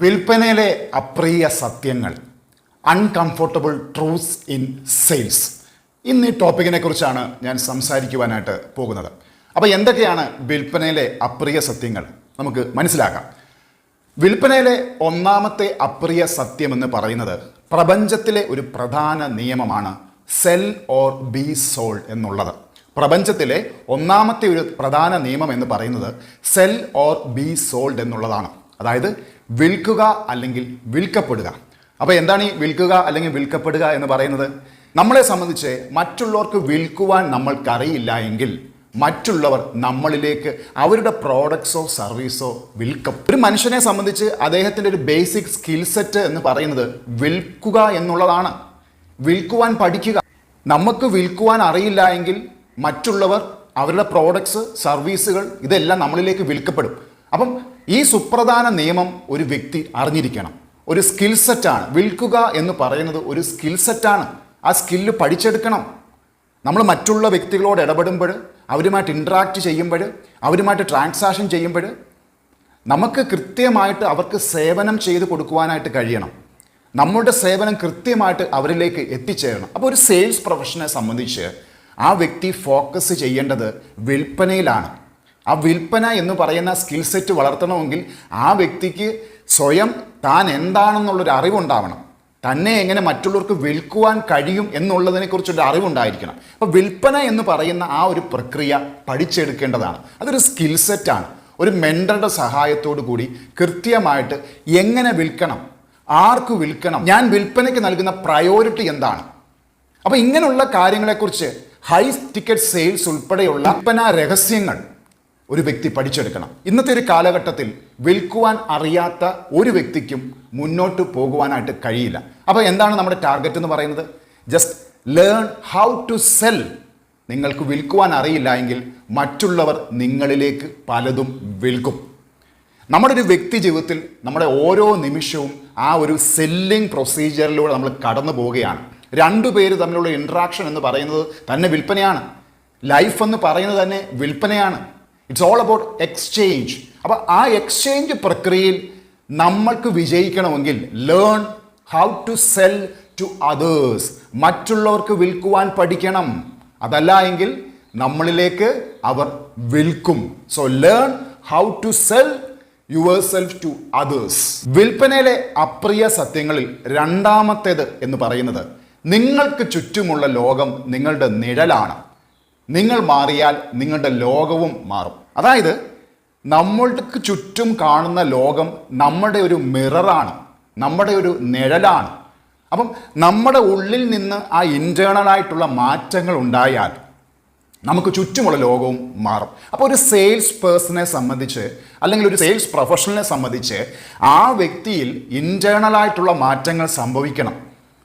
വിൽപ്പനയിലെ അപ്രിയ സത്യങ്ങൾ uncomfortable truce in sales ഇന്ന് ഈ ടോപ്പിക്കിനെ കുറിച്ചാണ് ഞാൻ സംസാരിക്കുവാനായിട്ട് പോകുന്നത്. അപ്പോൾ എന്തൊക്കെയാണ് വിൽപ്പനയിലെ അപ്രിയ സത്യങ്ങൾ? നമുക്ക് മനസ്സിലാക്കാം. വിൽപ്പനയിലെ ഒന്നാമത്തെ അപ്രിയ സത്യം എന്ന് പറയുന്നത് പ്രപഞ്ചത്തിലെ ഒരു പ്രധാന നിയമമാണ് സെൽ ഓർ ബി സോൾ എന്നുള്ളത്. പ്രപഞ്ചത്തിലെ ഒന്നാമത്തെ ഒരു പ്രധാന നിയമം എന്ന് പറയുന്നത് സെൽ ഓർ ബി സോൾഡ് എന്നുള്ളതാണ്. അതായത് വിൽക്കുക അല്ലെങ്കിൽ വിൽക്കപ്പെടുക. അപ്പോൾ എന്താണ് ഈ വിൽക്കുക അല്ലെങ്കിൽ വിൽക്കപ്പെടുക എന്ന് പറയുന്നത്? നമ്മളെ സംബന്ധിച്ച് മറ്റുള്ളവർക്ക് വിൽക്കുവാൻ നമ്മൾക്കറിയില്ല എങ്കിൽ മറ്റുള്ളവർ നമ്മളിലേക്ക് അവരുടെ പ്രോഡക്ട്സോ സർവീസോ വിൽക്കും ഒരു മനുഷ്യനെ സംബന്ധിച്ച് അദ്ദേഹത്തിന്റെ ഒരു ബേസിക് സ്കിൽ സെറ്റ് എന്ന് പറയുന്നത് വിൽക്കുക എന്നുള്ളതാണ്. വിൽക്കുവാൻ പഠിക്കുക. നമുക്ക് വിൽക്കുവാൻ അറിയില്ല എങ്കിൽ മറ്റുള്ളവർ അവരുടെ പ്രോഡക്ട്സ് സർവീസുകൾ ഇതെല്ലാം നമ്മളിലേക്ക് വിൽക്കപ്പെടും. അപ്പം ഈ സുപ്രധാന നിയമം ഒരു വ്യക്തി അറിഞ്ഞിരിക്കണം. ഒരു സ്കിൽ സെറ്റാണ് വിൽക്കുക എന്ന് പറയുന്നത് ഒരു സ്കിൽ സെറ്റാണ് ആ സ്കില്ല് പഠിച്ചെടുക്കണം. നമ്മൾ മറ്റുള്ള വ്യക്തികളോട് ഇടപെടുമ്പോൾ അവരുമായിട്ട് ഇൻട്രാക്ട് ചെയ്യുമ്പോൾ അവരുമായിട്ട് ട്രാൻസാക്ഷൻ ചെയ്യുമ്പോൾ നമുക്ക് കൃത്യമായിട്ട് അവർക്ക് സേവനം ചെയ്ത് കൊടുക്കുവാനായിട്ട് കഴിയണം. നമ്മളുടെ സേവനം കൃത്യമായിട്ട് അവരിലേക്ക് എത്തിച്ചേരണം. അപ്പോൾ ഒരു സെയിൽസ് പ്രൊഫഷനെ സംബന്ധിച്ച് ആ വ്യക്തി ഫോക്കസ് ചെയ്യേണ്ടത് വിൽപ്പനയിലാണ്. ആ വിൽപ്പന എന്ന് പറയുന്ന സ്കിൽ സെറ്റ് വളർത്തണമെങ്കിൽ ആ വ്യക്തിക്ക് സ്വയം താൻ എന്താണെന്നുള്ളൊരു അറിവുണ്ടാവണം. തന്നെ എങ്ങനെ മറ്റുള്ളവർക്ക് വിൽക്കുവാൻ കഴിയും എന്നുള്ളതിനെക്കുറിച്ചൊരു അറിവുണ്ടായിരിക്കണം. അപ്പോൾ വിൽപ്പന എന്ന് പറയുന്ന ആ ഒരു പ്രക്രിയ പഠിച്ചെടുക്കേണ്ടതാണ്. അതൊരു സ്കിൽ സെറ്റാണ് ഒരു മെന്ററുടെ സഹായത്തോടു കൂടി കൃത്യമായിട്ട് എങ്ങനെ വിൽക്കണം ആർക്ക് വിൽക്കണം ഞാൻ വിൽപ്പനയ്ക്ക് നൽകുന്ന പ്രയോറിറ്റി എന്താണ്? അപ്പോൾ ഇങ്ങനെയുള്ള കാര്യങ്ങളെക്കുറിച്ച് ഹൈ ടിക്കറ്റ് സെയിൽസ് ഉൾപ്പെടെയുള്ള വിൽപ്പന രഹസ്യങ്ങൾ ഒരു വ്യക്തി പഠിച്ചെടുക്കണം. ഇന്നത്തെ ഒരു കാലഘട്ടത്തിൽ വിൽക്കുവാൻ അറിയാത്ത ഒരു വ്യക്തിക്കും മുന്നോട്ട് പോകുവാനായിട്ട് കഴിയില്ല. അപ്പോൾ എന്താണ് നമ്മുടെ ടാർഗറ്റ് എന്ന് പറയുന്നത്? Just learn how to sell നിങ്ങൾക്ക് വിൽക്കുവാൻ അറിയില്ല എങ്കിൽ മറ്റുള്ളവർ നിങ്ങളിലേക്ക് പലതും വിൽക്കും. നമ്മുടെ ഒരു വ്യക്തി ജീവിതത്തിൽ നമ്മുടെ ഓരോ നിമിഷവും ആ ഒരു സെല്ലിംഗ് പ്രൊസീജിയറിലൂടെ നമ്മൾ കടന്നു പോവുകയാണ്. രണ്ടു പേര് തമ്മിലുള്ള ഇൻട്രാക്ഷൻ എന്ന് പറയുന്നത് തന്നെ വിൽപ്പനയാണ്. ലൈഫ് എന്ന് പറയുന്നത് തന്നെ വിൽപ്പനയാണ്. ഇറ്റ്സ് ഓൾ അബൌട്ട് എക്സ്ചേഞ്ച് അപ്പോൾ ആ എക്സ്ചേഞ്ച് പ്രക്രിയയിൽ നമ്മൾക്ക് വിജയിക്കണമെങ്കിൽ learn how to sell to others മറ്റുള്ളവർക്ക് വിൽക്കുവാൻ പഠിക്കണം. അതല്ല എങ്കിൽ നമ്മളിലേക്ക് അവർ വിൽക്കും. So learn how to sell yourself to others വിൽപ്പനയിലെ അപ്രിയ സത്യങ്ങളിൽ രണ്ടാമത്തേത് എന്ന് പറയുന്നത് നിങ്ങൾക്ക് ചുറ്റുമുള്ള ലോകം നിങ്ങളുടെ നിഴലാണ്. നിങ്ങൾ മാറിയാൽ നിങ്ങളുടെ ലോകവും മാറും. അതായത് നമ്മൾക്ക് ചുറ്റും കാണുന്ന ലോകം നമ്മുടെ ഒരു മിററാണ് നമ്മുടെ ഒരു നിഴലാണ്. അപ്പം നമ്മുടെ ഉള്ളിൽ നിന്ന് ആ ഇന്റേണലായിട്ടുള്ള മാറ്റങ്ങൾ ഉണ്ടായാൽ നമുക്ക് ചുറ്റുമുള്ള ലോകവും മാറും. അപ്പോൾ ഒരു സെയിൽസ് പേഴ്സണെ സംബന്ധിച്ച് അല്ലെങ്കിൽ ഒരു സെയിൽസ് പ്രൊഫഷണലിനെ സംബന്ധിച്ച് ആ വ്യക്തിയിൽ ഇന്റേണലായിട്ടുള്ള മാറ്റങ്ങൾ സംഭവിക്കണം.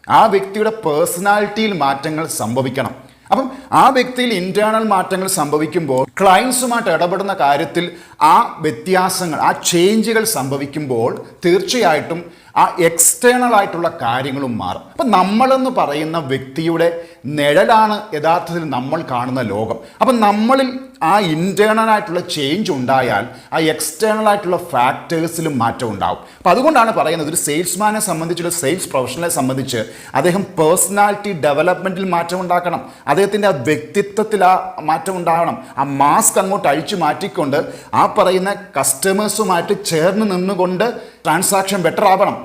ആ വ്യക്തിയുടെ പേഴ്സണാലിറ്റിയിൽ മാറ്റങ്ങൾ സംഭവിക്കണം. അപ്പം ആ വ്യക്തിയിൽ ഇന്റേണൽ മാറ്റങ്ങൾ സംഭവിക്കുമ്പോൾ ക്ലയൻസുമായിട്ട് ഇടപെടുന്ന കാര്യത്തിൽ ആ വ്യത്യാസങ്ങൾ ആ ചേഞ്ചുകൾ സംഭവിക്കുമ്പോൾ തീർച്ചയായിട്ടും ആ എക്സ്റ്റേണൽ ആയിട്ടുള്ള കാര്യങ്ങളും മാറും. അപ്പം നമ്മളെന്ന് പറയുന്ന വ്യക്തിയുടെ നിഴലാണ് യഥാർത്ഥത്തിൽ നമ്മൾ കാണുന്ന ലോകം. അപ്പം നമ്മളിൽ ആ ഇന്റേർണൽ ആയിട്ടുള്ള ചേഞ്ച് ഉണ്ടായാൽ ആ എക്സ്റ്റേണൽ ആയിട്ടുള്ള ഫാക്ടേഴ്സിലും മാറ്റം ഉണ്ടാവും. അപ്പം അതുകൊണ്ടാണ് പറയുന്നത് ഒരു സെയിൽസ്മാനെ സംബന്ധിച്ച് ഒരു സെയിൽസ് പ്രൊഫഷണലെ സംബന്ധിച്ച് അദ്ദേഹം പേഴ്സണാലിറ്റി ഡെവലപ്മെന്റിൽ മാറ്റം ഉണ്ടാക്കണം. അദ്ദേഹത്തിന്റെ ആ വ്യക്തിത്വത്തിൽ ആ മാറ്റം ഉണ്ടാകണം ആ മാസ്ക് അങ്ങോട്ട് അഴിച്ചു മാറ്റിക്കൊണ്ട് ആ പറയുന്ന കസ്റ്റമേഴ്സുമായിട്ട് ചേർന്ന് നിന്നുകൊണ്ട് ട്രാൻസാക്ഷൻ ബെറ്റർ ആവണം.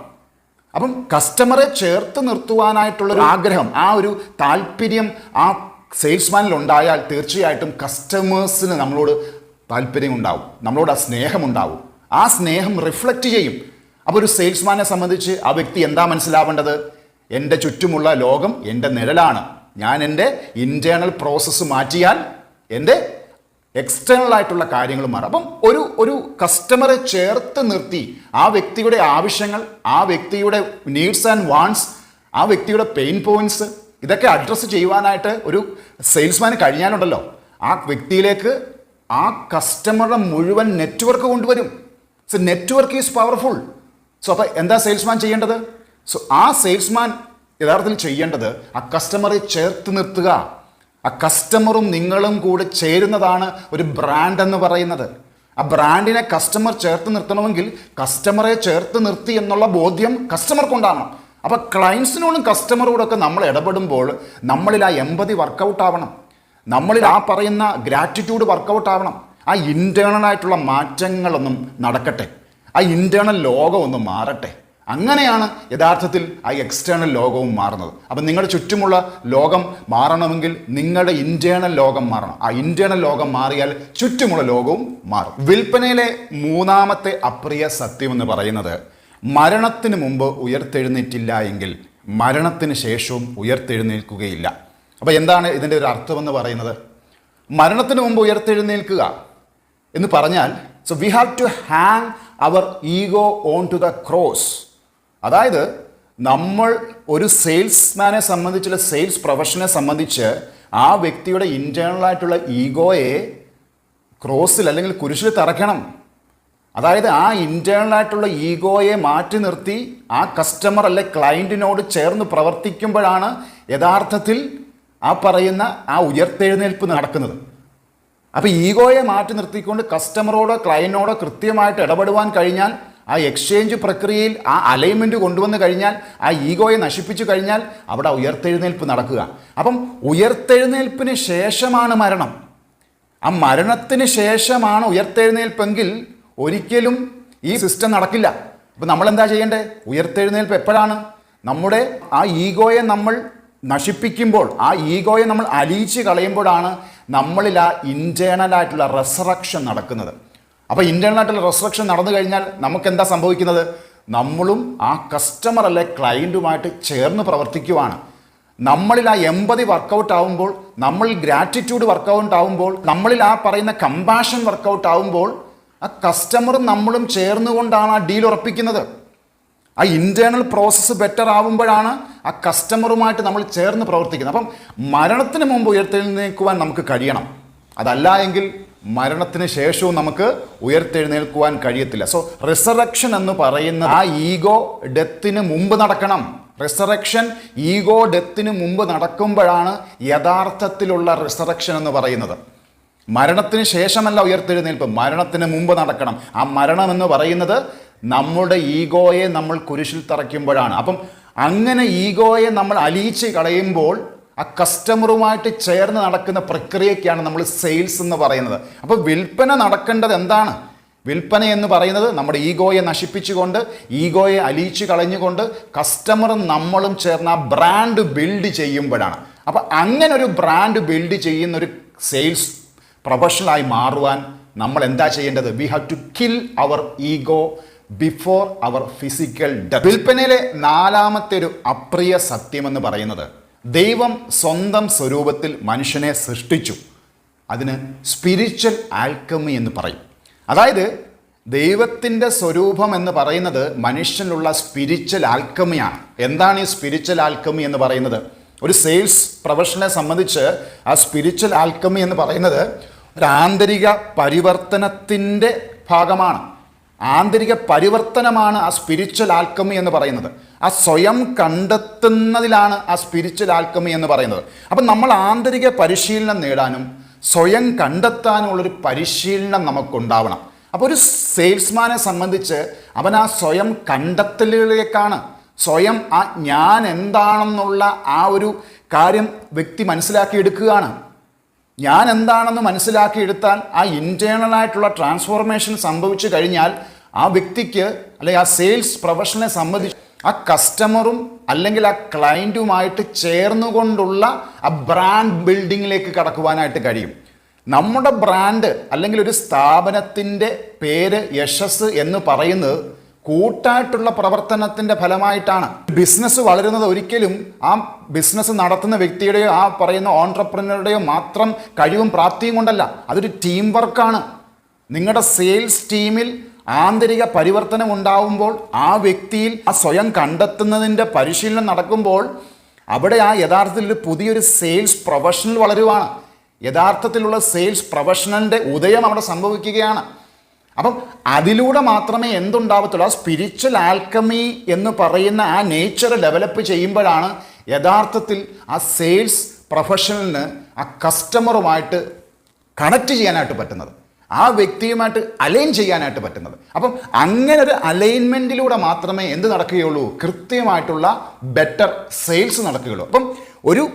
അപ്പം കസ്റ്റമറെ ചേർത്ത് നിർത്തുവാനായിട്ടുള്ള ഒരു ആഗ്രഹം ആ ഒരു താല്പര്യം ആ സെയിൽസ്മാനിൽ ഉണ്ടായാൽ തീർച്ചയായിട്ടും കസ്റ്റമേഴ്സിന് നമ്മളോട് താല്പര്യം ഉണ്ടാവും നമ്മളോട് ആ സ്നേഹം ഉണ്ടാവും ആ സ്നേഹം റിഫ്ലക്റ്റ് ചെയ്യും. അപ്പോൾ ഒരു സെയിൽസ്മാനെ സംബന്ധിച്ച് ആ വ്യക്തി എന്താ മനസ്സിലാവേണ്ടത്? എന്റെ ചുറ്റുമുള്ള ലോകം എന്റെ നിഴലാണ്. ഞാൻ എന്റെ ഇന്റേർണൽ പ്രോസസ്സ് മാറ്റിയാൽ എന്റെ എക്സ്റ്റേണൽ ആയിട്ടുള്ള കാര്യങ്ങൾ മാറും. അപ്പം ഒരു ഒരു കസ്റ്റമറെ ചേർത്ത് നിർത്തി ആ വ്യക്തിയുടെ ആവശ്യങ്ങൾ ആ വ്യക്തിയുടെ നീഡ്സ് ആൻഡ് വാണ്ട്സ് ആ വ്യക്തിയുടെ പെയിൻ പോയിന്റ്സ് ഇതൊക്കെ അഡ്രസ്സ് ചെയ്യുവാനായിട്ട് ഒരു സെയിൽസ്മാന് കഴിഞ്ഞാലുണ്ടല്ലോ ആ വ്യക്തിയിലേക്ക് ആ കസ്റ്റമറുടെ മുഴുവൻ നെറ്റ്വർക്ക് കൊണ്ടുവരും. So network is powerful so അപ്പോൾ എന്താ സെയിൽസ്മാൻ ചെയ്യേണ്ടത്? സോ ആ സെയിൽസ്മാൻ യഥാർത്ഥത്തിൽ ചെയ്യേണ്ടത് ആ കസ്റ്റമറെ ചേർത്ത് നിർത്തുക. ആ കസ്റ്റമറും നിങ്ങളും കൂടെ ചേരുന്നതാണ് ഒരു ബ്രാൻഡ് എന്ന് പറയുന്നത്. ആ ബ്രാൻഡിനെ കസ്റ്റമർ ചേർത്ത് നിർത്തണമെങ്കിൽ കസ്റ്റമറെ ചേർത്ത് നിർത്തി എന്നുള്ള ബോധ്യം കസ്റ്റമർക്കുണ്ടാകണം അപ്പോൾ ക്ലയൻസിനോടും കസ്റ്റമറോടൊക്കെ നമ്മൾ ഇടപെടുമ്പോൾ നമ്മളിൽ ആ എമ്പതി വർക്കൗട്ട് ആവണം. നമ്മളിൽ ആ പറയുന്ന ഗ്രാറ്റിറ്റ്യൂഡ് വർക്കൗട്ട് ആവണം. ആ ഇന്റേണലായിട്ടുള്ള മാറ്റങ്ങളൊന്നും നടക്കട്ടെ. ആ ഇന്റേണൽ ലോകം ഒന്ന് മാറട്ടെ. അങ്ങനെയാണ് യഥാർത്ഥത്തിൽ ആ എക്സ്റ്റേണൽ ലോകവും മാറുന്നത്. അപ്പം നിങ്ങളുടെ ചുറ്റുമുള്ള ലോകം മാറണമെങ്കിൽ നിങ്ങളുടെ ഇന്റേണൽ ലോകം മാറണം. ആ ഇന്റേണൽ ലോകം മാറിയാൽ ചുറ്റുമുള്ള ലോകവും മാറും. വിൽപ്പനയിലെ മൂന്നാമത്തെ അപ്രിയ സത്യം എന്ന് പറയുന്നത് മരണത്തിന് മുമ്പ് ഉയർത്തെഴുന്നേറ്റില്ല എങ്കിൽ മരണത്തിന് ശേഷവും ഉയർത്തെഴുന്നേൽക്കുകയില്ല. അപ്പോൾ എന്താണ് ഇതിന്റെ ഒരു അർത്ഥമെന്ന് പറയുന്നത്? മരണത്തിന് മുമ്പ് ഉയർത്തെഴുന്നേൽക്കുക എന്ന് പറഞ്ഞാൽ so we have to hang our ego on to the cross അതായത് നമ്മൾ ഒരു സെയിൽസ്മാനെ സംബന്ധിച്ചുള്ള സെയിൽസ് പ്രൊഫഷനെ സംബന്ധിച്ച് ആ വ്യക്തിയുടെ ഇന്റേണലായിട്ടുള്ള ഈഗോയെ ക്രോസിൽ അല്ലെങ്കിൽ കുരിശിൽ തറയ്ക്കണം. അതായത് ആ ഇന്റേണൽ ആയിട്ടുള്ള ഈഗോയെ മാറ്റി നിർത്തി ആ കസ്റ്റമർ അല്ലെ ക്ലയന്റിനോട് ചേർന്ന് പ്രവർത്തിക്കുമ്പോഴാണ് യഥാർത്ഥത്തിൽ ആ പറയുന്ന ആ ഉയർത്തെഴുന്നേൽപ്പ് നടക്കുന്നത്. അപ്പോൾ ഈഗോയെ മാറ്റി നിർത്തിക്കൊണ്ട് കസ്റ്റമറോടോ ക്ലയന്റിനോടോ കൃത്യമായിട്ട് ഇടപെടുവാൻ കഴിഞ്ഞാൽ ആ എക്സ്ചേഞ്ച് പ്രക്രിയയിൽ ആ അലൈൻമെന്റ് കൊണ്ടുവന്ന് കഴിഞ്ഞാൽ ആ ഈഗോയെ നശിപ്പിച്ചു കഴിഞ്ഞാൽ അവിടെ ഉയർത്തെഴുന്നേൽപ്പ് നടക്കുക. അപ്പം ഉയർത്തെഴുന്നേൽപ്പിന് ശേഷമാണ് മരണം. ആ മരണത്തിന് ശേഷമാണ് ഉയർത്തെഴുന്നേൽപ്പെങ്കിൽ ഒരിക്കലും ഈ സിസ്റ്റം നടക്കില്ല. അപ്പോൾ നമ്മൾ എന്താ ചെയ്യേണ്ടത് ഉയർത്തെഴുന്നേൽപ്പ് എപ്പോഴാണ്? നമ്മുടെ ആ ഈഗോയെ നമ്മൾ നശിപ്പിക്കുമ്പോൾ ആ ഈഗോയെ നമ്മൾ അലിയിച്ച് കളയുമ്പോഴാണ് നമ്മളിൽ ആ ഇന്റേണലായിട്ടുള്ള റെസറക്ഷൻ നടക്കുന്നത്. അപ്പോൾ ഇന്റേണലായിട്ടുള്ള റെസറക്ഷൻ നടന്നു കഴിഞ്ഞാൽ നമുക്ക് എന്താ സംഭവിക്കുന്നത്? നമ്മളും ആ കസ്റ്റമർ അല്ലെ ക്ലയന്റുമായിട്ട് ചേർന്ന് പ്രവർത്തിക്കുവാണ്. നമ്മളിൽ ആ എമ്പതി വർക്കൗട്ട് ആവുമ്പോൾ നമ്മൾ ഗ്രാറ്റിറ്റ്യൂഡ് വർക്കൗട്ട് ആവുമ്പോൾ നമ്മളിൽ ആ പറയുന്ന കമ്പാഷൻ വർക്കൗട്ട് ആവുമ്പോൾ ആ കസ്റ്റമറും നമ്മളും ചേർന്നുകൊണ്ടാണ് ആ ഡീൽ ഉറപ്പിക്കുന്നത്. ആ ഇന്റേർണൽ പ്രോസസ്സ് ബെറ്റർ ആവുമ്പോഴാണ് ആ കസ്റ്റമറുമായിട്ട് നമ്മൾ ചേർന്ന് പ്രവർത്തിക്കുന്നത്. അപ്പം മരണത്തിന് മുമ്പ് ഉയർത്തെഴുന്നേൽക്കുവാൻ നമുക്ക് കഴിയണം. അതല്ല എങ്കിൽ മരണത്തിന് ശേഷവും നമുക്ക് ഉയർത്തെഴുന്നേൽക്കുവാൻ കഴിയത്തില്ല. സോ റിസറക്ഷൻ എന്ന് പറയുന്ന ആ ഈഗോ ഡെത്തിന് മുമ്പ് നടക്കണം. റിസറക്ഷൻ ഈഗോ ഡെത്തിന് മുമ്പ് നടക്കുമ്പോഴാണ് യഥാർത്ഥത്തിലുള്ള റിസറക്ഷൻ എന്ന് പറയുന്നത്. മരണത്തിന് ശേഷമല്ല ഉയർത്തെഴുന്നേൽപ്പ്. മരണത്തിന് മുമ്പ് നടക്കണം. ആ മരണം എന്ന് പറയുന്നത് നമ്മുടെ ഈഗോയെ നമ്മൾ കുരിശിൽ തറയ്ക്കുമ്പോഴാണ്. അപ്പം അങ്ങനെ ഈഗോയെ നമ്മൾ അലിയിച്ച് കളയുമ്പോൾ ആ കസ്റ്റമറുമായിട്ട് ചേർന്ന് നടക്കുന്ന പ്രക്രിയയ്ക്കാണ് നമ്മൾ സെയിൽസ് എന്ന് പറയുന്നത്. അപ്പോൾ വിൽപ്പന നടക്കേണ്ടത് എന്താണ്? വിൽപ്പന എന്ന് പറയുന്നത് നമ്മുടെ ഈഗോയെ നശിപ്പിച്ചുകൊണ്ട് ഈഗോയെ അലിയിച്ച് കളഞ്ഞുകൊണ്ട് കസ്റ്റമറും നമ്മളും ചേർന്ന് ആ ബ്രാൻഡ് ബിൽഡ് ചെയ്യുമ്പോഴാണ്. അപ്പോൾ അങ്ങനെ ഒരു ബ്രാൻഡ് ബിൽഡ് ചെയ്യുന്ന ഒരു സെയിൽസ് പ്രൊഫഷണലായി മാറുവാൻ നമ്മൾ എന്താ ചെയ്യേണ്ടത്? We have to kill our ego before our physical death വിൽപ്പനയിലെ നാലാമത്തെ ഒരു അപ്രിയ സത്യമെന്ന് പറയുന്നത് ദൈവം സ്വന്തം സ്വരൂപത്തിൽ മനുഷ്യനെ സൃഷ്ടിച്ചു. അതിന് സ്പിരിച്വൽ ആൽക്കമി എന്ന് പറയും. അതായത് ദൈവത്തിന്റെ സ്വരൂപം എന്ന് പറയുന്നത് മനുഷ്യനുള്ള സ്പിരിച്വൽ ആൽക്കമിയാണ് എന്താണ് ഈ സ്പിരിച്വൽ ആൽക്കമി എന്ന് പറയുന്നത്? ഒരു സെയിൽസ് പ്രൊഫഷനെ സംബന്ധിച്ച് ആ സ്പിരിച്വൽ ആൽക്കമി എന്ന് പറയുന്നത് ഒരു ആന്തരിക പരിവർത്തനത്തിന്റെ ഭാഗമാണ്. ആന്തരിക പരിവർത്തനമാണ് ആ സ്പിരിച്വൽ ആൽക്കമി എന്ന് പറയുന്നത്. ആ സ്വയം കണ്ടെത്തുന്നതിലാണ് ആ സ്പിരിച്വൽ ആൽക്കമി എന്ന് പറയുന്നത്. അപ്പം നമ്മൾ ആന്തരിക പരിശീലനം നേടാനും സ്വയം കണ്ടെത്താനുമുള്ളൊരു പരിശീലനം നമുക്കുണ്ടാവണം. അപ്പോൾ ഒരു സെയിൽസ്മാനെ സംബന്ധിച്ച് അവൻ ആ സ്വയം കണ്ടെത്തലുകളിലേക്കാണ് സ്വയം ആ ഞാൻ എന്താണെന്നുള്ള ആ ഒരു കാര്യം വ്യക്തി മനസ്സിലാക്കിയെടുക്കുകയാണ്. ഞാൻ എന്താണെന്ന് മനസ്സിലാക്കിയെടുത്താൽ ആ ഇന്റേണലായിട്ടുള്ള ട്രാൻസ്ഫോർമേഷൻ സംഭവിച്ചു കഴിഞ്ഞാൽ ആ വ്യക്തിക്ക് അല്ലെങ്കിൽ ആ സെയിൽസ് പ്രൊഫഷനെ സംബന്ധിച്ച് ആ കസ്റ്റമറും അല്ലെങ്കിൽ ആ ക്ലയന്റുമായിട്ട് ചേർന്നുകൊണ്ടുള്ള ആ ബ്രാൻഡ് ബിൽഡിങ്ങിലേക്ക് കടക്കുവാനായിട്ട് കഴിയും. നമ്മുടെ ബ്രാൻഡ് അല്ലെങ്കിൽ ഒരു സ്ഥാപനത്തിന്റെ പേര് യശസ് എന്ന് പറയുന്നത് കൂട്ടായിട്ടുള്ള പ്രവർത്തനത്തിന്റെ ഫലമായിട്ടാണ്. ബിസിനസ് വളരുന്നത് ഒരിക്കലും ആ ബിസിനസ് നടത്തുന്ന വ്യക്തിയുടെയോ ആ പറയുന്ന ഓൺട്രപ്രനറുടെയോ മാത്രം കഴിവും പ്രാപ്തിയും കൊണ്ടല്ല. അതൊരു ടീം വർക്കാണ്. നിങ്ങളുടെ സെയിൽസ് ടീമിൽ ആന്തരിക പരിവർത്തനം ഉണ്ടാവുമ്പോൾ ആ വ്യക്തിയിൽ ആ സ്വയം കണ്ടെത്തുന്നതിന്റെ പരിശീലനം നടക്കുമ്പോൾ അവിടെ ആ യഥാർത്ഥത്തിൽ ഒരു പുതിയൊരു സെയിൽസ് പ്രൊഫഷണൽ വളരുവാണ്. യഥാർത്ഥത്തിലുള്ള സെയിൽസ് പ്രൊഫഷണലിന്റെ ഉദയം അവിടെ സംഭവിക്കുകയാണ്. അപ്പം അതിലൂടെ മാത്രമേ എന്തുണ്ടാവത്തുള്ളൂ? ആ സ്പിരിച്വൽ ആൽക്കമി എന്ന് പറയുന്ന ആ നേച്ചർ ഡെവലപ്പ് ചെയ്യുമ്പോഴാണ് യഥാർത്ഥത്തിൽ ആ സെയിൽസ് പ്രൊഫഷണലിന് ആ കസ്റ്റമറുമായിട്ട് കണക്ട് ചെയ്യാനായിട്ട് പറ്റുന്നത്. ആ വ്യക്തിയുമായിട്ട് അലൈൻ ചെയ്യാനായിട്ട് പറ്റുന്നത്. അപ്പം അങ്ങനെ ഒരു അലൈൻമെന്റിലൂടെ മാത്രമേ എന്ത് നടക്കുകയുള്ളൂ? കൃത്യമായിട്ടുള്ള ബെറ്റർ സെയിൽസ് നടക്കുകയുള്ളൂ. അപ്പം ഒരു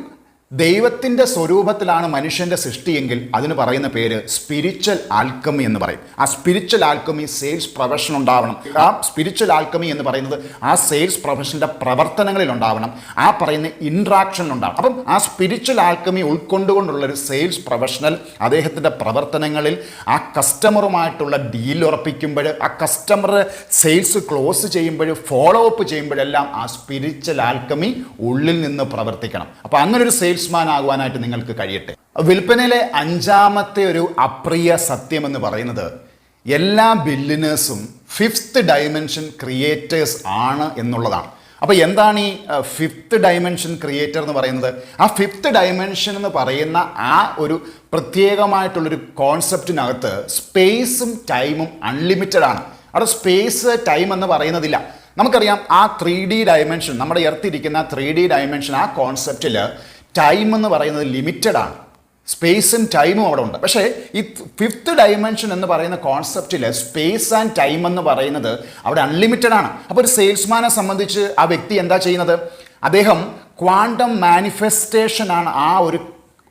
ദൈവത്തിന്റെ സ്വരൂപത്തിലാണ് മനുഷ്യന്റെ സൃഷ്ടിയെങ്കിൽ അതിന് പറയുന്ന പേര് സ്പിരിച്വൽ ആൽക്കമി എന്ന് പറയും. ആ സ്പിരിച്വൽ ആൽക്കമി സെയിൽസ് പ്രൊഫഷൻ ഉണ്ടാവണം. ആ സ്പിരിച്വൽ ആൽക്കമി എന്ന് പറയുന്നത് ആ സെയിൽസ് പ്രൊഫഷന്റെ പ്രവർത്തനങ്ങളിൽ ഉണ്ടാവണം. ആ പറയുന്ന ഇൻട്രാക്ഷൻ ഉണ്ടാവണം. അപ്പം ആ സ്പിരിച്വൽ ആൽക്കമി ഉൾക്കൊണ്ടുകൊണ്ടുള്ള ഒരു സെയിൽസ് പ്രൊഫഷണൽ അദ്ദേഹത്തിന്റെ പ്രവർത്തനങ്ങളിൽ ആ കസ്റ്റമറുമായിട്ടുള്ള ഡീൽ ഉറപ്പിക്കുമ്പോൾ ആ കസ്റ്റമർ സെയിൽസ് ക്ലോസ് ചെയ്യുമ്പോൾ ഫോളോ അപ്പ് ചെയ്യുമ്പോഴെല്ലാം ആ സ്പിരിച്വൽ ആൽക്കമി ഉള്ളിൽ നിന്ന് പ്രവർത്തിക്കണം. അപ്പോൾ അങ്ങനെ ഒരു സെയിൽസ്മാൻ ആകുവാനായിട്ട് നിങ്ങൾക്ക് കഴിയട്ടെ. വിൽപ്പനയിലെ അഞ്ചാമത്തെ ഒരു അപ്രിയ സത്യം എന്ന് പറയുന്നത് എല്ലാ ബില്ലിനേഴ്സും ഫിഫ്ത്ത് ഡയമെൻഷൻ ക്രിയേറ്റേഴ്സ് ആണ് എന്നുള്ളതാണ്. അപ്പോൾ എന്താണ് ഈ ഫിഫ്ത്ത് ഡയമെൻഷൻ ക്രിയേറ്റർ എന്ന് പറയുന്നത്? ആ ഫിഫ്ത്ത് ഡയമെൻഷൻ എന്ന് പറയുന്ന ആ ഒരു പ്രത്യേകമായിട്ടുള്ളൊരു കോൺസെപ്റ്റിനകത്ത് സ്പേസും ടൈമും അൺലിമിറ്റഡ് ആണ്. അവിടെ സ്പേസ് ടൈം എന്ന് പറയുന്നതില്ല. നമുക്കറിയാം ആ ത്രീ ഡി ഡയമെൻഷൻ നമ്മുടെ എർത്തിരിക്കുന്ന ത്രീ ഡി ഡയമെൻഷൻ ആ കോൺസെപ്റ്റിൽ ടൈം എന്ന് പറയുന്നത് ലിമിറ്റഡ് ആണ്. സ്പേസും ടൈമും അവിടെ ഉണ്ട്. പക്ഷേ ഈ ഫിഫ്ത്ത് ഡയമെൻഷൻ എന്ന് പറയുന്ന കോൺസെപ്റ്റിൽ സ്പേസ് ആൻഡ് ടൈം എന്ന് പറയുന്നത് അവിടെ അൺലിമിറ്റഡ് ആണ്. അപ്പോൾ ഒരു സെയിൽസ്മാനെ സംബന്ധിച്ച് ആ വ്യക്തി എന്താ ചെയ്യുന്നത്? അദ്ദേഹം ക്വാണ്ടം മാനിഫെസ്റ്റേഷൻ ആണ് ആ ഒരു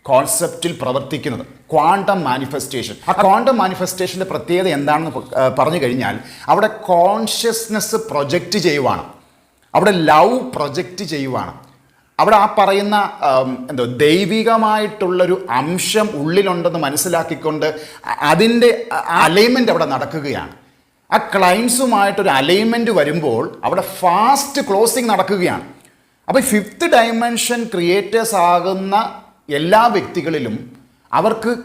കോൺസെപ്റ്റിൽ പ്രവർത്തിക്കുന്നത്. ക്വാണ്ടം മാനിഫെസ്റ്റേഷൻ ആ ക്വാണ്ടം മാനിഫെസ്റ്റേഷന്റെ പ്രത്യേകത എന്താണെന്ന് പറഞ്ഞു കഴിഞ്ഞാൽ അവിടെ കോൺഷ്യസ്നെസ് പ്രൊജക്റ്റ് ചെയ്യുവാണ്. അവിടെ ലവ് പ്രൊജക്റ്റ് ചെയ്യുവാണ്. അവിടെ ആ പറയുന്ന എന്തോ ദൈവികമായിട്ടുള്ളൊരു അംശം ഉള്ളിലുണ്ടെന്ന് മനസ്സിലാക്കിക്കൊണ്ട് അതിന്റെ അലൈൻമെന്റ് അവിടെ നടക്കുകയാണ്. ആ ക്ലയൻസുമായിട്ടൊരു അലൈൻമെന്റ് വരുമ്പോൾ അവിടെ ഫാസ്റ്റ് ക്ലോസിങ് നടക്കുകയാണ്. അപ്പോൾ ഫിഫ്ത്ത് ഡയമെൻഷൻ ക്രിയേറ്റേഴ്സ് ആകുന്ന എല്ലാ വ്യക്തികളിലും അവർക്ക്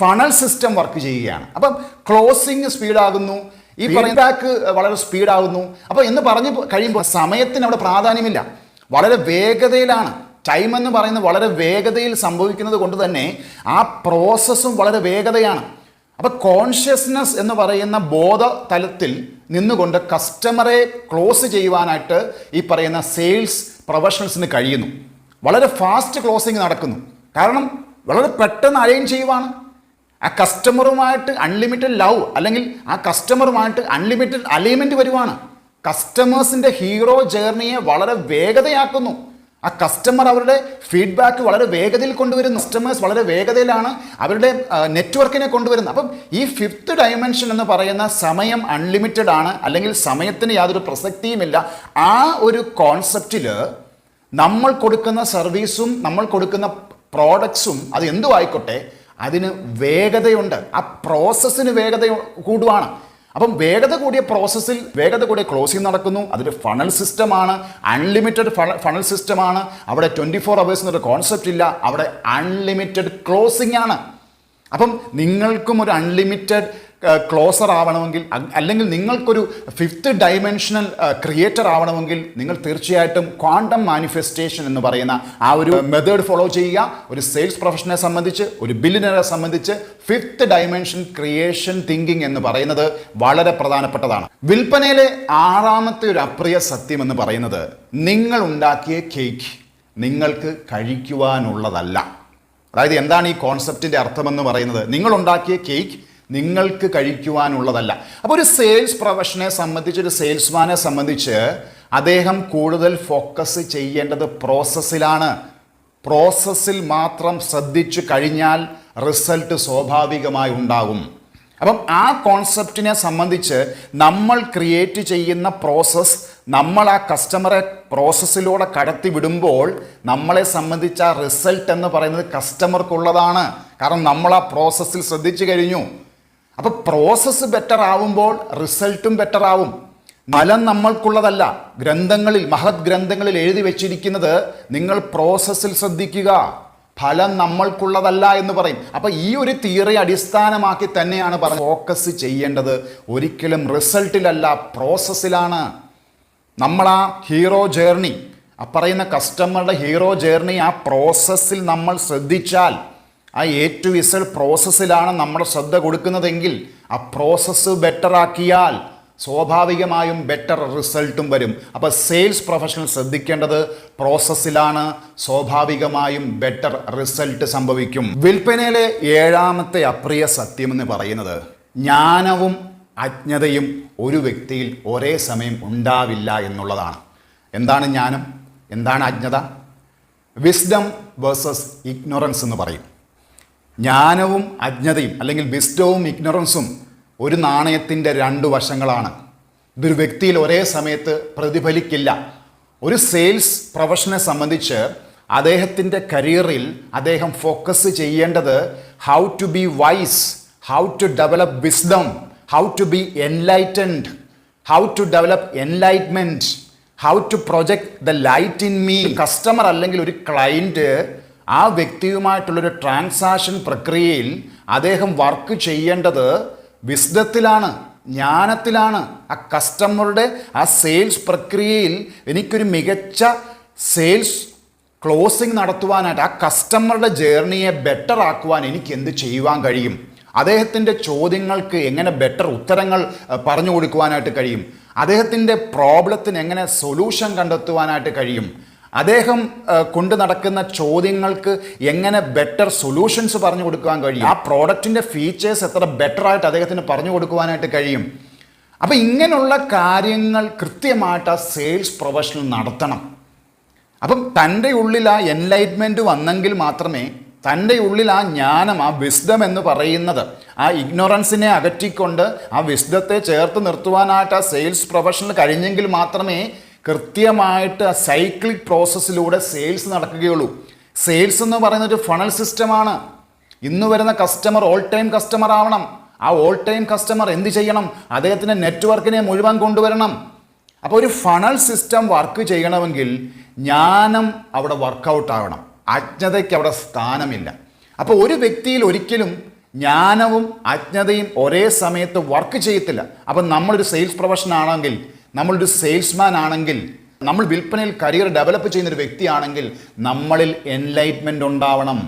ഫണൽ സിസ്റ്റം വർക്ക് ചെയ്യുകയാണ്. അപ്പം ക്ലോസിങ് സ്പീഡാകുന്നു ഈ ഫീഡ്ബാക്ക് വളരെ സ്പീഡാകുന്നു അപ്പോൾ എന്ന് പറഞ്ഞു കഴിയുമ്പോൾ സമയത്തിന് അവിടെ പ്രാധാന്യമില്ല. വളരെ വേഗതയിലാണ്. ടൈം എന്ന് പറയുന്നത് വളരെ വേഗതയിൽ സംഭവിക്കുന്നത് കൊണ്ട് തന്നെ ആ പ്രോസസ്സും വളരെ വേഗതയാണ്. അപ്പോൾ കോൺഷ്യസ്നസ് എന്ന് പറയുന്ന ബോധ തലത്തിൽ നിന്നുകൊണ്ട് കസ്റ്റമറെ ക്ലോസ് ചെയ്യുവാനായിട്ട് ഈ പറയുന്ന സെയിൽസ് പ്രൊഫഷണൽസിന് കഴിയുന്നു. വളരെ ഫാസ്റ്റ് ക്ലോസിങ് നടക്കുന്നു. കാരണം വളരെ പെട്ടെന്ന് അലൈൻ ചെയ്യുവാണ്. ആ കസ്റ്റമറുമായിട്ട് അൺലിമിറ്റഡ് ലവ് അല്ലെങ്കിൽ ആ കസ്റ്റമറുമായിട്ട് അൺലിമിറ്റഡ് അലൈൻമെന്റ് വരുവാണ്. കസ്റ്റമേഴ്സിന്റെ ഹീറോ ജേർണിയെ വളരെ വേഗതയാക്കുന്നു. ആ കസ്റ്റമർ അവരുടെ ഫീഡ്ബാക്ക് വളരെ വേഗതയിൽ കൊണ്ടുവരുന്നു. കസ്റ്റമേഴ്സ് വളരെ വേഗതയിലാണ് അവരുടെ നെറ്റ്വർക്കിനെ കൊണ്ടുവരുന്നത്. അപ്പം ഈ ഫിഫ്ത്ത് ഡയമെൻഷൻ എന്ന് പറയുന്ന സമയം അൺലിമിറ്റഡ് ആണ് അല്ലെങ്കിൽ സമയത്തിന് യാതൊരു പ്രസക്തിയുമില്ല. ആ ഒരു കോൺസെപ്റ്റിൽ നമ്മൾ കൊടുക്കുന്ന സർവീസും നമ്മൾ കൊടുക്കുന്ന പ്രോഡക്ട്സും അത് എന്തും ആയിക്കോട്ടെ അതിന് വേഗതയുണ്ട്. ആ പ്രോസസ്സിന് വേഗത കൂടുവാണ്. അപ്പം വേഗത കൂടിയ പ്രോസസ്സിൽ വേഗത കൂടിയ ക്ലോസിംഗ് നടക്കുന്നു. അതൊരു ഫണൽ സിസ്റ്റമാണ് അൺലിമിറ്റഡ് ഫണൽ സിസ്റ്റമാണ് അവിടെ ട്വന്റി ഫോർ അവേഴ്സ് എന്നൊരു കോൺസെപ്റ്റ് ഇല്ല. അവിടെ അൺലിമിറ്റഡ് ക്ലോസിംഗ് ആണ്. അപ്പം നിങ്ങൾക്കും ഒരു അൺലിമിറ്റഡ് ക്ലോസർ ആവണമെങ്കിൽ അല്ലെങ്കിൽ നിങ്ങൾക്കൊരു ഫിഫ്ത്ത് ഡയമെൻഷനൽ ക്രിയേറ്റർ ആവണമെങ്കിൽ നിങ്ങൾ തീർച്ചയായിട്ടും ക്വാണ്ടം മാനിഫെസ്റ്റേഷൻ എന്ന് പറയുന്ന ആ ഒരു മെത്തേഡ് ഫോളോ ചെയ്യുക. ഒരു സെയിൽസ് പ്രൊഫഷനെ സംബന്ധിച്ച് ഒരു ബില്ലിനറെ സംബന്ധിച്ച് ഫിഫ്ത്ത് ഡയമെൻഷൻ ക്രിയേഷൻ തിങ്കിങ് എന്ന് പറയുന്നത് വളരെ പ്രധാനപ്പെട്ടതാണ്. വിൽപ്പനയിലെ ആറാമത്തെ ഒരു അപ്രിയ സത്യം എന്ന് പറയുന്നത് നിങ്ങൾ ഉണ്ടാക്കിയ കേക്ക് നിങ്ങൾക്ക് കഴിക്കുവാനുള്ളതല്ല. അതായത് എന്താണ് ഈ കോൺസെപ്റ്റിന്റെ അർത്ഥമെന്ന് പറയുന്നത്? നിങ്ങൾ ഉണ്ടാക്കിയ കേക്ക് നിങ്ങൾക്ക് കഴിക്കുവാനുള്ളതല്ല. അപ്പോൾ ഒരു സെയിൽസ് പ്രൊഫഷനെ സംബന്ധിച്ച് ഒരു സെയിൽസ്മാനെ സംബന്ധിച്ച് അദ്ദേഹം കൂടുതൽ ഫോക്കസ് ചെയ്യേണ്ടത് പ്രോസസ്സിലാണ് പ്രോസസ്സിൽ മാത്രം ശ്രദ്ധിച്ചു കഴിഞ്ഞാൽ റിസൾട്ട് സ്വാഭാവികമായി ഉണ്ടാകും. അപ്പം ആ കോൺസെപ്റ്റിനെ സംബന്ധിച്ച് നമ്മൾ ക്രിയേറ്റ് ചെയ്യുന്ന പ്രോസസ്സ് നമ്മൾ ആ കസ്റ്റമറെ പ്രോസസ്സിലൂടെ കടത്തി വിടുമ്പോൾ നമ്മളെ സംബന്ധിച്ച റിസൾട്ട് എന്ന് പറയുന്നത് കസ്റ്റമർക്കുള്ളതാണ് കാരണം നമ്മൾ ആ പ്രോസസ്സിൽ ശ്രദ്ധിച്ചു കഴിഞ്ഞു. അപ്പോൾ പ്രോസസ്സ് ബെറ്റർ ആവുമ്പോൾ റിസൾട്ടും ബെറ്റർ ആവും. ഫലം നമ്മൾക്കുള്ളതല്ല. ഗ്രന്ഥങ്ങളിൽ മഹത് ഗ്രന്ഥങ്ങളിൽ എഴുതി വെച്ചിരിക്കുന്നത് നിങ്ങൾ പ്രോസസ്സിൽ ശ്രദ്ധിക്കുക. ഫലം നമ്മൾക്കുള്ളതല്ല എന്ന് പറയും. അപ്പോൾ ഈ ഒരു തിയറി അടിസ്ഥാനമാക്കി തന്നെയാണ് പറഞ്ഞത് ഫോക്കസ് ചെയ്യേണ്ടത്. ഒരിക്കലും റിസൾട്ടിലല്ല പ്രോസസ്സിലാണ് നമ്മൾ ആ ഹീറോ ജേർണി ആ പറയുന്ന കസ്റ്റമറുടെ ഹീറോ ജേർണി ആ പ്രോസസ്സിൽ നമ്മൾ ശ്രദ്ധിച്ചാൽ ആ എ ടു ഇസഡ് പ്രോസസ്സിലാണ് നമ്മൾ ശ്രദ്ധ കൊടുക്കുന്നതെങ്കിൽ ആ പ്രോസസ്സ് ബെറ്റർ ആക്കിയാൽ സ്വാഭാവികമായും ബെറ്റർ റിസൾട്ടും വരും. അപ്പോൾ സെയിൽസ് പ്രൊഫഷണൽ ശ്രദ്ധിക്കേണ്ടത് പ്രോസസ്സിലാണ് സ്വാഭാവികമായും ബെറ്റർ റിസൾട്ട് സംഭവിക്കും. വിൽപ്പനയിലെ ഏഴാമത്തെ അപ്രിയ സത്യം എന്ന് പറയുന്നത് ജ്ഞാനവും അജ്ഞതയും ഒരു വ്യക്തിയിൽ ഒരേ സമയം ഉണ്ടാവില്ല എന്നുള്ളതാണ്. എന്താണ് ജ്ഞാനം? എന്താണ് അജ്ഞത? വിസ്ഡം വേഴ്സസ് ഇഗ്നോറൻസ് എന്ന് പറയും. ജ്ഞാനവും അജ്ഞതയും അല്ലെങ്കിൽ വിസ്ഡവും ഇഗ്നറൻസും ഒരു നാണയത്തിന്റെ രണ്ട് വശങ്ങളാണ്. ഇതൊരു വ്യക്തിയിൽ ഒരേ സമയത്ത് പ്രതിഫലിക്കില്ല. ഒരു സെയിൽസ് പ്രൊഫഷനെ സംബന്ധിച്ച് അദ്ദേഹത്തിന്റെ കരിയറിൽ അദ്ദേഹം ഫോക്കസ് ചെയ്യേണ്ടത് how to be wise how to develop wisdom how to be enlightened how to develop enlightenment how to project the light in me customer അല്ലെങ്കിൽ ഒരു ക്ലയന്റ് ആ വ്യക്തിയുമായിട്ടുള്ളൊരു ട്രാൻസാക്ഷൻ പ്രക്രിയയിൽ അദ്ദേഹം വർക്ക് ചെയ്യേണ്ടത് വിസ്ഡത്തിലാണ് ജ്ഞാനത്തിലാണ്. ആ കസ്റ്റമറുടെ ആ സെയിൽസ് പ്രക്രിയയിൽ എനിക്കൊരു മികച്ച സെയിൽസ് ക്ലോസിംഗ് നടത്തുവാനായിട്ട് ആ കസ്റ്റമറുടെ ജേർണിയെ ബെറ്റർ ആക്കുവാൻ എനിക്ക് എന്ത് ചെയ്യുവാൻ കഴിയും? അദ്ദേഹത്തിന്റെ ചോദ്യങ്ങൾക്ക് എങ്ങനെ ബെറ്റർ ഉത്തരങ്ങൾ പറഞ്ഞു കൊടുക്കുവാനായിട്ട് കഴിയും? അദ്ദേഹത്തിന്റെ പ്രോബ്ലത്തിന് എങ്ങനെ സൊല്യൂഷൻ കണ്ടെത്തുവാനായിട്ട് കഴിയും? അദ്ദേഹം കൊണ്ടു നടക്കുന്ന ചോദ്യങ്ങൾക്ക് എങ്ങനെ ബെറ്റർ സൊല്യൂഷൻസ് പറഞ്ഞു കൊടുക്കാൻ കഴിയും? ആ പ്രോഡക്റ്റിന്റെ ഫീച്ചേഴ്സ് എത്ര ബെറ്റർ ആയിട്ട് അദ്ദേഹത്തിന് പറഞ്ഞു കൊടുക്കുവാനായിട്ട് കഴിയും? അപ്പം ഇങ്ങനെയുള്ള കാര്യങ്ങൾ കൃത്യമായിട്ട് ആ സെയിൽസ് പ്രൊഫഷണൽ നടത്തണം. അപ്പം തന്റെ ഉള്ളിൽ ആ എൻലൈറ്റ്മെന്റ് വന്നെങ്കിൽ മാത്രമേ തന്റെ ഉള്ളിൽ ആ ജ്ഞാനം ആ വിസ്ഡം എന്ന് പറയുന്നത് ആ ഇഗ്നോറൻസിനെ അകറ്റിക്കൊണ്ട് ആ വിസ്ഡത്തെ ചേർത്ത് നിർത്തുവാനായിട്ട് ആ സെയിൽസ് പ്രൊഫഷണൽ കഴിഞ്ഞെങ്കിൽ മാത്രമേ കൃത്യമായിട്ട് സൈക്ലിക് പ്രോസസ്സിലൂടെ സെയിൽസ് നടക്കുകയുള്ളൂ. സെയിൽസ് എന്ന് പറയുന്ന ഒരു ഫണൽ സിസ്റ്റമാണ് ഇന്ന് വരുന്ന കസ്റ്റമർ ഓൾ ടൈം കസ്റ്റമർ ആവണം. ആ ഓൾ ടൈം കസ്റ്റമർ എന്ത് ചെയ്യണം? അദ്ദേഹത്തിന്റെ നെറ്റ്വർക്കിനെ മുഴുവൻ കൊണ്ടുവരണം. അപ്പോൾ ഒരു ഫണൽ സിസ്റ്റം വർക്ക് ചെയ്യണമെങ്കിൽ ജ്ഞാനം അവിടെ വർക്കൗട്ട് ആവണം. അജ്ഞതയ്ക്ക് അവിടെ സ്ഥാനമില്ല. അപ്പോൾ ഒരു വ്യക്തിയിൽ ഒരിക്കലും ജ്ഞാനവും അജ്ഞതയും ഒരേ സമയത്ത് വർക്ക് ചെയ്യത്തില്ല. അപ്പം നമ്മളൊരു സെയിൽസ് പ്രൊഫഷൻ ആണെങ്കിൽ നമ്മളൊരു സെയിൽസ്മാൻ ആണെങ്കിൽ നമ്മൾ വിൽപ്പനയിൽ കരിയർ ഡെവലപ്പ് ചെയ്യുന്നൊരു വ്യക്തിയാണെങ്കിൽ നമ്മളിൽ എൻലൈറ്റ്മെന്റ് ഉണ്ടാവണം.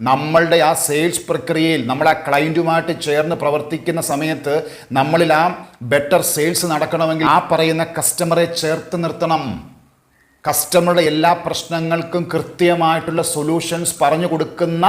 നമ്മളുടെ ആ സെയിൽസ് പ്രക്രിയയിൽ നമ്മൾ ആ ക്ലയന്റുമായിട്ട് ചേർന്ന് പ്രവർത്തിക്കുന്ന സമയത്ത് നമ്മളിൽ ആ ബെറ്റർ സെയിൽസ് നടക്കണമെങ്കിൽ ആ പറയുന്ന കസ്റ്റമറെ ചേർത്ത് നിർത്തണം. കസ്റ്റമറുടെ എല്ലാ പ്രശ്നങ്ങൾക്കും കൃത്യമായിട്ടുള്ള സൊല്യൂഷൻസ് പറഞ്ഞു കൊടുക്കുന്ന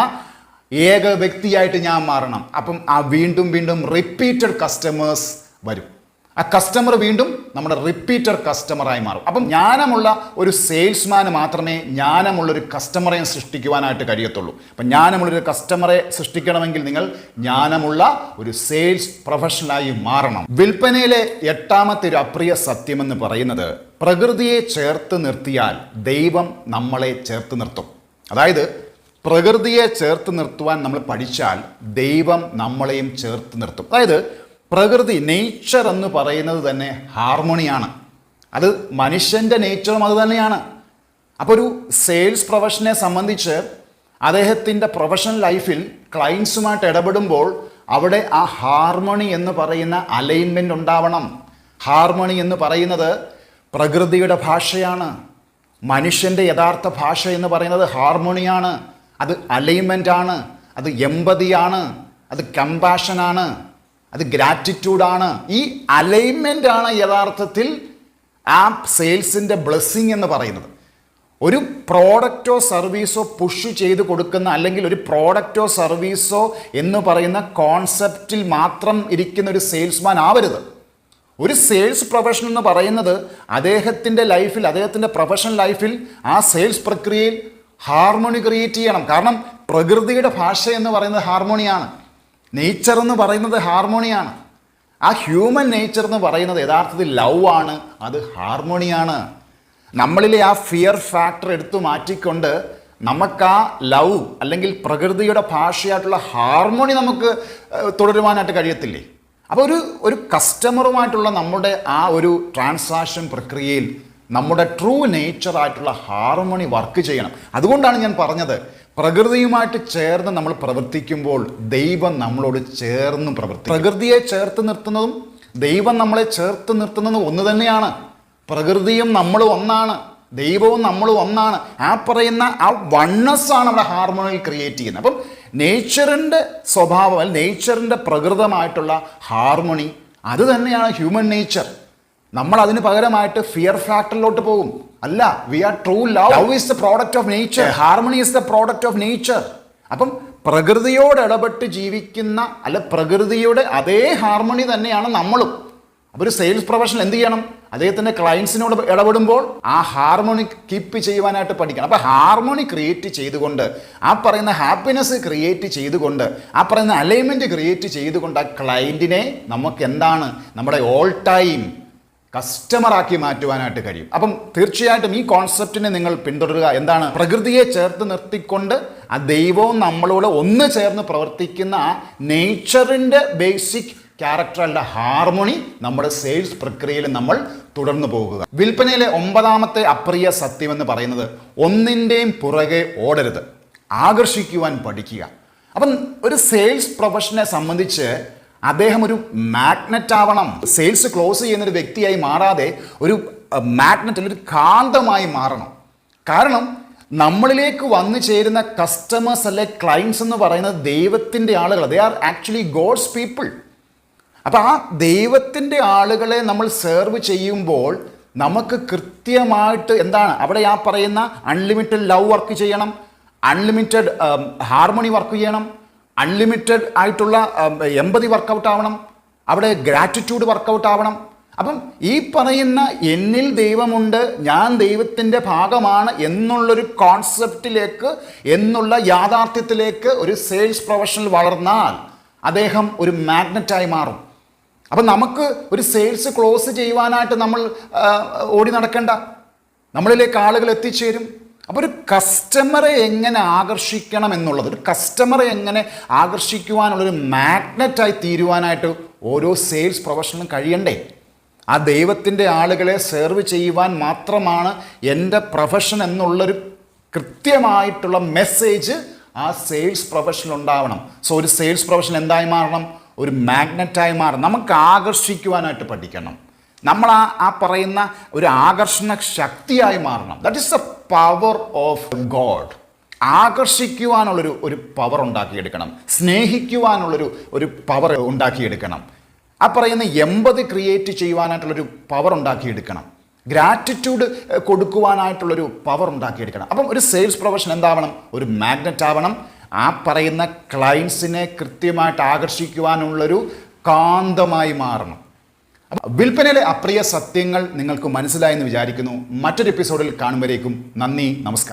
ഏക വ്യക്തിയായിട്ട് ഞാൻ മാറണം. അപ്പം ആ വീണ്ടും വീണ്ടും റിപ്പീറ്റഡ് കസ്റ്റമേഴ്സ് വരും. ആ കസ്റ്റമർ വീണ്ടും നമ്മുടെ റിപ്പീറ്റർ കസ്റ്റമറായി മാറും. അപ്പം ജ്ഞാനമുള്ള ഒരു സെയിൽസ്മാന് മാത്രമേ ജ്ഞാനമുള്ള ഒരു കസ്റ്റമറെ സൃഷ്ടിക്കുവാനായിട്ട് കഴിയത്തുള്ളൂ. അപ്പം ജ്ഞാനമുള്ളൊരു കസ്റ്റമറെ സൃഷ്ടിക്കണമെങ്കിൽ നിങ്ങൾ ജ്ഞാനമുള്ള ഒരു സെയിൽസ് പ്രൊഫഷണലായി മാറണം. വിൽപ്പനയിലെ എട്ടാമത്തെ ഒരു അപ്രിയ സത്യമെന്ന് പറയുന്നത് പ്രകൃതിയെ ചേർത്ത് നിർത്തിയാൽ ദൈവം നമ്മളെ ചേർത്ത് നിർത്തും. അതായത് പ്രകൃതിയെ ചേർത്ത് നിർത്തുവാൻ നമ്മൾ പഠിച്ചാൽ ദൈവം നമ്മളെയും ചേർത്ത് നിർത്തും. അതായത് പ്രകൃതി നേച്ചർ എന്ന് പറയുന്നത് തന്നെ ഹാർമോണിയാണ് അത് മനുഷ്യന്റെ നേച്ചറും അത് തന്നെയാണ്. അപ്പോൾ ഒരു സെയിൽസ് പ്രൊഫഷനെ സംബന്ധിച്ച് അദ്ദേഹത്തിന്റെ പ്രൊഫഷണൽ ലൈഫിൽ ക്ലയൻസുമായിട്ട് ഇടപെടുമ്പോൾ അവിടെ ആ ഹാർമണി എന്ന് പറയുന്ന അലൈൻമെന്റ് ഉണ്ടാവണം. ഹാർമണി എന്ന് പറയുന്നത് പ്രകൃതിയുടെ ഭാഷയാണ്. മനുഷ്യന്റെ യഥാർത്ഥ ഭാഷ എന്ന് പറയുന്നത് ഹാർമോണിയാണ് അത് അലൈൻമെന്റ് ആണ്. അത് എമ്പതിയാണ് അത് കമ്പാഷനാണ് അത് ഗ്രാറ്റിറ്റ്യൂഡാണ് ഈ അലൈൻമെന്റ് ആണ് യഥാർത്ഥത്തിൽ ആ സെയിൽസിന്റെ ബ്ലെസ്സിങ് എന്ന് പറയുന്നത്. ഒരു പ്രോഡക്റ്റോ സർവീസോ പുഷ് ചെയ്ത് കൊടുക്കുന്ന അല്ലെങ്കിൽ ഒരു പ്രോഡക്റ്റോ സർവീസോ എന്ന് പറയുന്ന കോൺസെപ്റ്റിൽ മാത്രം ഇരിക്കുന്ന ഒരു സെയിൽസ്മാൻ ആവരുത്. ഒരു സെയിൽസ് പ്രൊഫഷൻ എന്ന് പറയുന്നത് അദ്ദേഹത്തിന്റെ ലൈഫിൽ അദ്ദേഹത്തിന്റെ പ്രൊഫഷണൽ ലൈഫിൽ ആ സെയിൽസ് പ്രക്രിയയിൽ ഹാർമോണി ക്രിയേറ്റ് ചെയ്യണം. കാരണം പ്രകൃതിയുടെ ഭാഷ എന്ന് പറയുന്നത് ഹാർമോണിയാണ് നേച്ചർ എന്ന് പറയുന്നത് ഹാർമോണിയാണ് ആ ഹ്യൂമൻ നേച്ചർ എന്ന് പറയുന്നത് യഥാർത്ഥത്തിൽ ലവ് ആണ് അത് ഹാർമോണിയാണ് നമ്മളിലെ ആ ഫിയർ ഫാക്ടർ എടുത്തു മാറ്റിക്കൊണ്ട് നമുക്ക് ആ ലവ് അല്ലെങ്കിൽ പ്രകൃതിയുടെ ഭാഷയായിട്ടുള്ള ഹാർമോണി നമുക്ക് തുടരുവാനായിട്ട് കഴിയത്തില്ലേ? അപ്പോൾ ഒരു ഒരു കസ്റ്റമറുമായിട്ടുള്ള നമ്മുടെ ആ ഒരു ട്രാൻസാക്ഷൻ പ്രക്രിയയിൽ നമ്മുടെ ട്രൂ നേച്ചറായിട്ടുള്ള ഹാർമോണി വർക്ക് ചെയ്യണം. അതുകൊണ്ടാണ് ഞാൻ പറഞ്ഞത് പ്രകൃതിയുമായിട്ട് ചേർന്ന് നമ്മൾ പ്രവർത്തിക്കുമ്പോൾ ദൈവം നമ്മളോട് ചേർന്ന് പ്രവർത്തിക്കും. പ്രകൃതിയെ ചേർത്ത് നിർത്തുന്നതും ദൈവം നമ്മളെ ചേർത്ത് നിർത്തുന്നതും ഒന്ന് തന്നെയാണ്. പ്രകൃതിയും നമ്മളും ഒന്നാണ്. ദൈവവും നമ്മളും ഒന്നാണ്. ആ പറയുന്ന ആ വണ്ണസ് ആണ് അവിടെ ഹാർമോണിയിൽ ക്രിയേറ്റ് ചെയ്യുന്നത്. അപ്പം നേച്ചറിന്റെ സ്വഭാവം അല്ലെങ്കിൽ നേച്ചറിന്റെ പ്രകൃതമായിട്ടുള്ള ഹാർമോണി അത് തന്നെയാണ് ഹ്യൂമൻ നേച്ചർ നമ്മൾ അതിന് പകരമായിട്ട് ഫിയർ ഫാക്ടറിലോട്ട് പോകും. അല്ല we are true love love is the product of nature harmony is the product of nature അപ്പം പ്രകൃതിയോട് ഇടപെട്ട് ജീവിക്കുന്ന അല്ല പ്രകൃതിയുടെ അതേ ഹാർമണി തന്നെയാണ് നമ്മളും. അപ്പോൾ ഒരു സെയിൽസ് പ്രൊഫഷണൽ എന്ത് ചെയ്യണം? അദ്ദേഹത്തിന്റെ ക്ലയൻസിനോട് ഇടപെടുമ്പോൾ ആ ഹാർമോണി കീപ്പ് ചെയ്യുവാനായിട്ട് പഠിക്കണം. അപ്പോൾ ഹാർമോണി ക്രിയേറ്റ് ചെയ്തുകൊണ്ട് ആ പറയുന്ന ഹാപ്പിനെസ് ക്രിയേറ്റ് ചെയ്തുകൊണ്ട് ആ പറയുന്ന അലൈൻമെന്റ് ക്രിയേറ്റ് ചെയ്തുകൊണ്ട് ആ ക്ലയന്റിനെ നമുക്ക് എന്താണ്? നമ്മുടെ ഓൾ ടൈം കസ്റ്റമറാക്കി മാറ്റുവാനായിട്ട് കഴിയും. അപ്പം തീർച്ചയായിട്ടും ഈ കോൺസെപ്റ്റിനെ നിങ്ങൾ പിന്തുടരുക. എന്താണ്? പ്രകൃതിയെ ചേർത്ത് നിർത്തിക്കൊണ്ട് ആ ദൈവവും നമ്മളോട് ഒന്ന് ചേർന്ന് പ്രവർത്തിക്കുന്ന ആ നേച്ചറിന്റെ ബേസിക് ക്യാരക്ടറുടെ ഹാർമോണി നമ്മുടെ സെയിൽസ് പ്രക്രിയയിൽ നമ്മൾ തുടർന്നു പോകുക. വിൽപ്പനയിലെ ഒമ്പതാമത്തെ അപ്രിയ സത്യം എന്ന് പറയുന്നത് ഒന്നിന്റെയും പുറകെ ഓടരുത്. ആകർഷിക്കുവാൻ പഠിക്കുക. അപ്പം ഒരു സെയിൽസ് പ്രൊഫഷനെ സംബന്ധിച്ച് അദ്ദേഹം ഒരു മാഗ്നറ്റ് ആവണം. സെയിൽസ് ക്ലോസ് ചെയ്യുന്ന ഒരു വ്യക്തിയായി മാറാതെ ഒരു മാഗ്നറ്റ് ഒരു കാന്തമായി മാറണം. കാരണം നമ്മളിലേക്ക് വന്നു ചേരുന്ന കസ്റ്റമേഴ്സ് അല്ലെ ക്ലയൻസ് എന്ന് പറയുന്നത് ദൈവത്തിന്റെ ആളുകൾ. They are actually God's people അപ്പോൾ ആ ദൈവത്തിന്റെ ആളുകളെ നമ്മൾ സെർവ് ചെയ്യുമ്പോൾ നമുക്ക് കൃത്യമായിട്ട് എന്താണ്? അവിടെ ആ പറയുന്ന അൺലിമിറ്റഡ് ലവ് വർക്ക് ചെയ്യണം. അൺലിമിറ്റഡ് ഹാർമണി വർക്ക് ചെയ്യണം. അൺലിമിറ്റഡ് ആയിട്ടുള്ള എമ്പതി വർക്കൗട്ട് ആവണം. അവിടെ ഗ്രാറ്റിറ്റ്യൂഡ് വർക്കൗട്ട് ആവണം. അപ്പം ഈ പറയുന്ന എന്നിൽ ദൈവമുണ്ട് ഞാൻ ദൈവത്തിന്റെ ഭാഗമാണ് എന്നുള്ളൊരു കോൺസെപ്റ്റിലേക്ക് എന്നുള്ള യാഥാർത്ഥ്യത്തിലേക്ക് ഒരു സെയിൽസ് പ്രൊഫഷണൽ വളർന്നാൽ അദ്ദേഹം ഒരു മാഗ്നറ്റായി മാറും. അപ്പം നമുക്ക് ഒരു സെയിൽസ് ക്ലോസ് ചെയ്യുവാനായിട്ട് നമ്മൾ ഓടി നടക്കേണ്ട. നമ്മളിലേക്ക് ആളുകൾ എത്തിച്ചേരും. അപ്പോൾ ഒരു കസ്റ്റമറെ എങ്ങനെ ആകർഷിക്കണം എന്നുള്ളത് ഒരു കസ്റ്റമറെ എങ്ങനെ ആകർഷിക്കുവാനുള്ളൊരു മാഗ്നറ്റായി തീരുവാനായിട്ട് ഓരോ സെയിൽസ് പ്രൊഫഷണലും കഴിയണ്ടേ? ആ ദൈവത്തിന്റെ ആളുകളെ സെർവ് ചെയ്യുവാൻ മാത്രമാണ് എന്റെ പ്രൊഫഷൻ എന്നുള്ളൊരു കൃത്യമായിട്ടുള്ള മെസ്സേജ് ആ സെയിൽസ് പ്രൊഫഷനിൽ ഉണ്ടാവണം. സോ ഒരു സെയിൽസ് പ്രൊഫഷൻ എന്തായി മാറണം? ഒരു മാഗ്നറ്റായി മാറണം. നമുക്ക് ആകർഷിക്കുവാനായിട്ട് പഠിക്കണം. നമ്മൾ ആ ആ പറയുന്ന ഒരു ആകർഷണ ശക്തിയായി മാറണം. That is the power of God ആകർഷിക്കുവാനുള്ളൊരു ഒരു പവർ ഉണ്ടാക്കിയെടുക്കണം. സ്നേഹിക്കുവാനുള്ളൊരു ഒരു പവർ ഉണ്ടാക്കിയെടുക്കണം. ആ പറയുന്ന എൺപത് ക്രിയേറ്റ് ചെയ്യുവാനായിട്ടുള്ളൊരു പവർ ഉണ്ടാക്കിയെടുക്കണം. ഗ്രാറ്റിറ്റ്യൂഡ് കൊടുക്കുവാനായിട്ടുള്ളൊരു പവർ ഉണ്ടാക്കിയെടുക്കണം. അപ്പം ഒരു സെയിൽസ് പ്രൊഫഷൻ എന്താവണം? ഒരു മാഗ്നറ്റ് ആവണം. ആ പറയുന്ന ക്ലയൻസിനെ കൃത്യമായിട്ട് ആകർഷിക്കുവാനുള്ളൊരു കാന്തമായി മാറണം. വിൽപ്പനയിലെ അപ്രിയ സത്യങ്ങൾ നിങ്ങൾക്ക് മനസ്സിലായെന്ന് വിചാരിക്കുന്നു. മറ്റൊരു എപ്പിസോഡിൽ കാണുമ്പോഴേക്കും നന്ദി നമസ്കാരം.